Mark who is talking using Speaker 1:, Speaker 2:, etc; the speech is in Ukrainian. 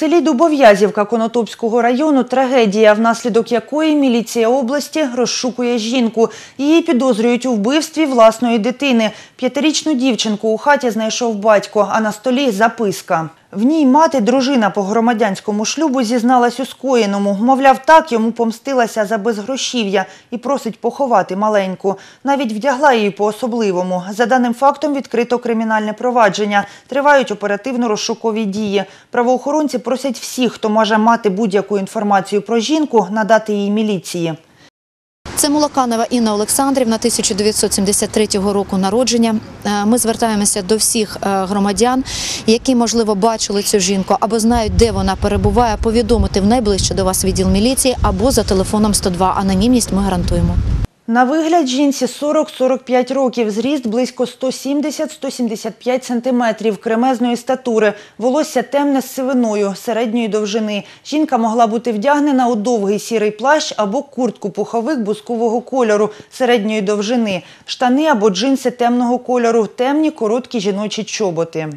Speaker 1: селі Дубов'язівка Конотопського району трагедія, внаслідок якої міліція області розшукує жінку. Її підозрюють у вбивстві власної дитини. П'ятирічну дівчинку у хаті знайшов батько, а на столі записка. В ній мати, дружина по громадянському шлюбу, зізналась у скоєному. Мовляв, так йому помстилася за безгрошів'я і просить поховати маленьку. Навіть вдягла її по-особливому. За даним фактом відкрито кримінальне провадження. Тривають оперативно-розшукові дії. Правоохоронці просять всіх, хто може мати будь-яку інформацію про жінку, надати її міліції.
Speaker 2: Це Молоканова Інна Олександрівна, 1973 року народження. Е, Ми звертаємося до всіх е, громадян, які, можливо, бачили цю жінку або знають, де вона перебуває, повідомити в найближче до вас відділ міліції або за телефоном 102. Анонімність ми гарантуємо.
Speaker 1: На вигляд жінці 40-45 років, зріст близько 170-175 сантиметрів, кремезної статури, волосся темне з сивиною, середньої довжини. Жінка могла бути вдягнена у довгий сірий плащ або куртку-пуховик бускового кольору, середньої довжини, штани або джинси темного кольору, темні короткі жіночі чоботи.